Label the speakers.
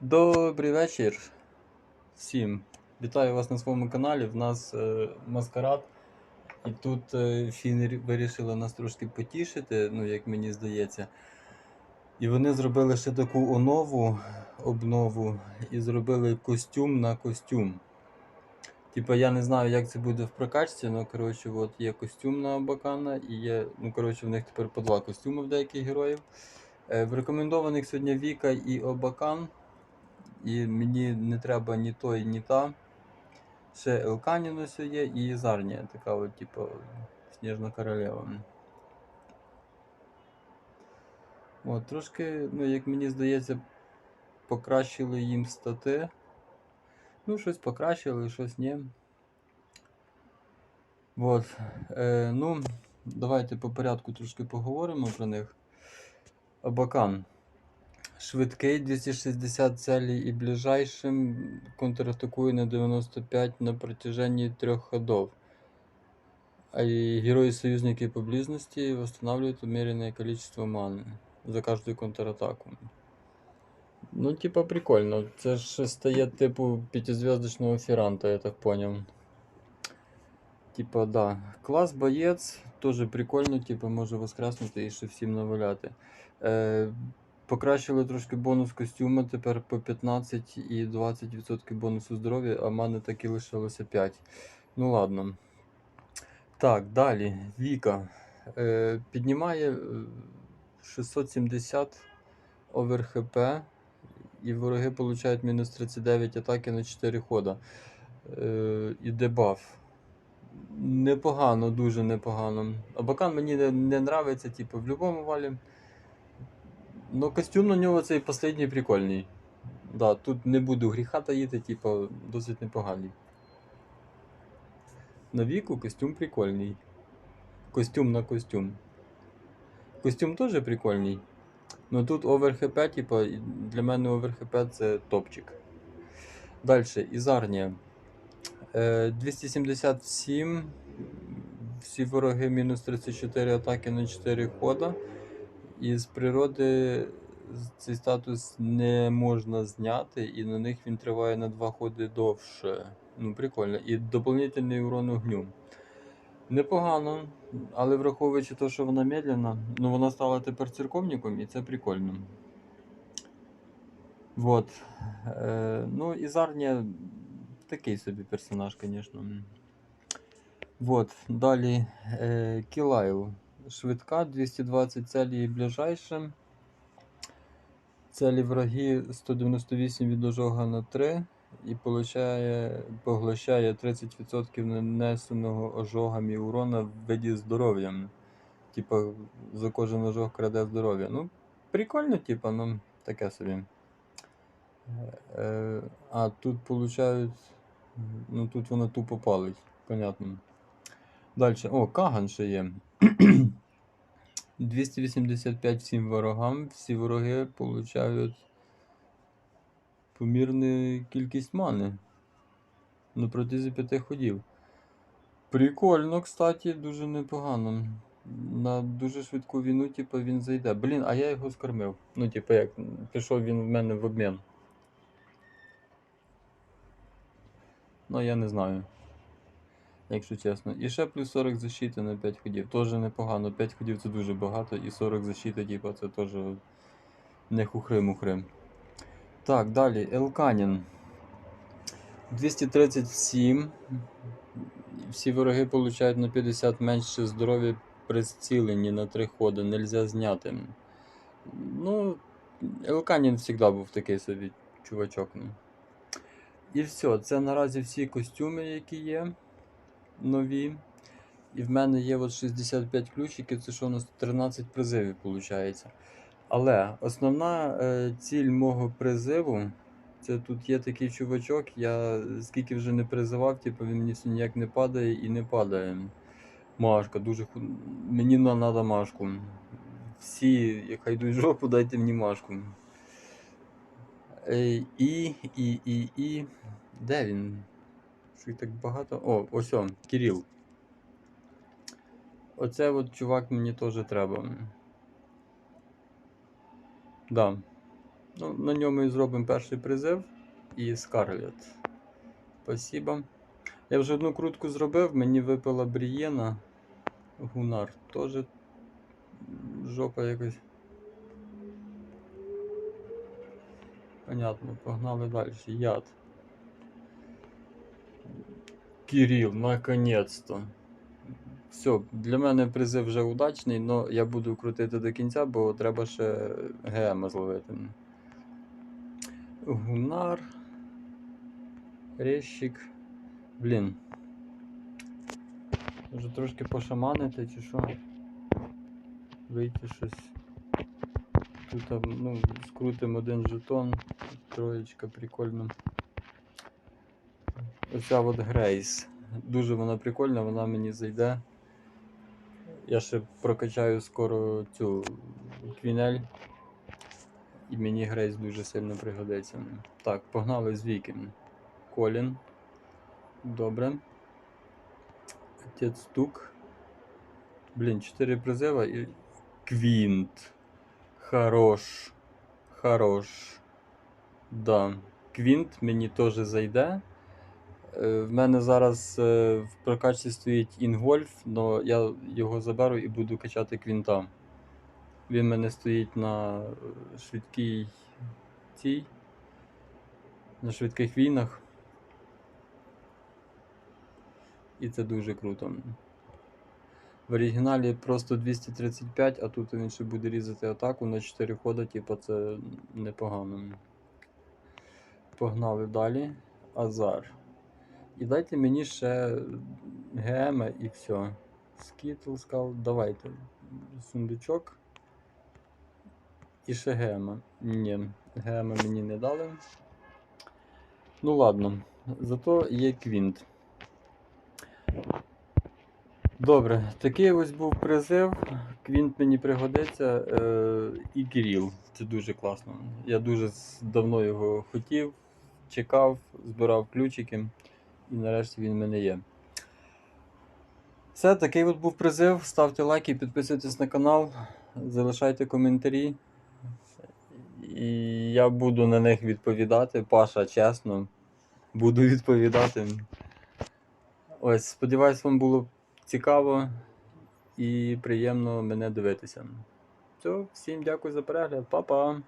Speaker 1: Добрий вечір всім. Вітаю вас на своєму каналі. В нас е, маскарад. І тут е, фіни вирішили нас трошки потішити, ну як мені здається. І вони зробили ще таку онову, обнову і зробили костюм на костюм. Типа я не знаю, як це буде в прокачці, але коротше, от є костюм на Абакана і є. Ну, коротше, в них тепер по два костюми в деяких героїв. Е, в рекомендованих сьогодні Віка і Обакан. І мені не треба ні той, ні та. Ще Елканін ось є і Зарнія, така от, типу, Сніжна королева. От, трошки, ну, як мені здається, покращили їм стати. Ну, щось покращили, щось ні. От. Е, ну, давайте по порядку трошки поговоримо про них. Абакан. Швидкий 260 целей і ближайшим контратакує на 95 на протяжении трех ходов. А и герои-союзники поблизости восстанавливают умеренное количество маны за каждую контратаку. Ну, типа, прикольно. Це ж стає типу п'ятизв'язочного фіранта, я так понял. Типа, да. Клас боєць, теж прикольно, типа, може воскреснути і ще всім наваляти. Е, Покращили трошки бонус костюма, тепер по 15 і 20% бонусу здоров'я, а в мене так і лишилося 5. Ну ладно. Так, далі. Віка. Е, піднімає е, 670 овер ХП, і вороги получають мінус 39 атаки на 4 хода. Е, і дебаф. Непогано, дуже непогано. Абакан мені не, не нравиться, типу, в будь-якому валі. Ну, костюм на нього цей останній прикольний. Да, тут не буду гріха таїти, типу, досить непоганий. На віку костюм прикольний. Костюм на костюм. Костюм теж прикольний. Ну тут оверхп, типу, для мене оверхп це топчик. Далі, Ізарнія. Е, 277. Всі вороги мінус 34 атаки на 4 хода. І з природи цей статус не можна зняти, і на них він триває на 2 ходи довше. Ну, прикольно. І доповнительний урон огню. Непогано, але враховуючи те, що вона медленна, ну вона стала тепер церковником, і це прикольно. Вот. Е, ну, і Зарня такий собі персонаж, звісно. Вот. Далі е, Кілайл. Швидка, 220 целі і ближайшим. Целі враги 198 від ожога на 3 і получає, поглощає 30% нанесеного ожогами урона в виді здоров'я. Типа за кожен ожог краде здоров'я. Ну, прикольно, типа, ну, таке собі. Е, а, тут получають. Ну тут вона тупо палить, понятно. Далі. О, Каган ще є. 285 всім ворогам. Всі вороги получають помірну кількість мани на протязі 5 ходів. Прикольно, кстати, дуже непогано. На дуже швидку війну, типу, він зайде. Блін, а я його скормив. Ну, типу, як, пішов він в мене в обмін. Ну, я не знаю. Якщо чесно. І ще плюс 40 защити на 5 ходів. Теж непогано. 5 ходів це дуже багато, і 40 защити, типу, це теж не хухри-мухри. Так, далі. Елканін. 237. Всі вороги получають на 50 менше здоров'я при зціленні на 3 ходи. Нельзя зняти. Ну, Елканін завжди був такий собі чувачок. І все, це наразі всі костюми, які є нові. І в мене є от 65 ключиків, це що у нас 13 призивів виходить. Але основна е, ціль мого призиву це тут є такий чувачок, я скільки вже не призивав, типу він мені все ніяк не падає і не падає. Машка, дуже ху... Мені надо машку. Всі, як йдуть жопу, дайте мені машку. Е, і, і, і, і. Де він? Що їх так багато? О, ось он, Кирил. Оце от чувак мені теж треба. Да. Ну, на ньому і зробимо перший призив і Скарлет. Спасибо. Я вже одну крутку зробив, мені випала Брієна. Гунар. Теж жопа якась. Понятно, погнали далі. Яд. Кирил, наконец-то. Все, для мене призив вже удачний, але я буду крутити до кінця, бо треба ще ГМ зловити. Гунар. Резчик. Блін. Може трошки пошаманити чи що? Вийти щось. Тут ну, скрутимо один жетон. Троєчка прикольно. Оця от Грейс. Дуже вона прикольна, вона мені зайде. Я ще прокачаю скоро цю квінель. І мені Грейс дуже сильно пригодиться. Так, погнали з Віки. Колін. Добре. Отець Тук. Блін, 4 призива і. Квінт. Хорош. Хорош. Да. Квінт мені теж зайде. Е, В мене зараз е, в прокачці стоїть Інгольф, але я його заберу і буду качати квінта. Він в мене стоїть на е, швидкій цій. На швидких війнах. І це дуже круто. В оригіналі просто 235, а тут він ще буде різати атаку на 4 хода, типу це непогано. Погнали далі. Азар. І дайте мені ще ГМ і все. Скітл скал. Давайте. Сундучок. І ще ГМ. Ні, ГМ мені не дали. Ну ладно. Зато є квінт. Добре, такий ось був призив. Квінт мені пригодиться. Е, і Кіріл. Це дуже класно. Я дуже давно його хотів, чекав, збирав ключики. І нарешті він в мене є. Все, такий от був призив. Ставте лайки, підписуйтесь на канал, залишайте коментарі. І я буду на них відповідати. Паша, чесно. Буду відповідати. Ось, сподіваюсь, вам було цікаво і приємно мене дивитися. Все, всім дякую за перегляд, Па-па!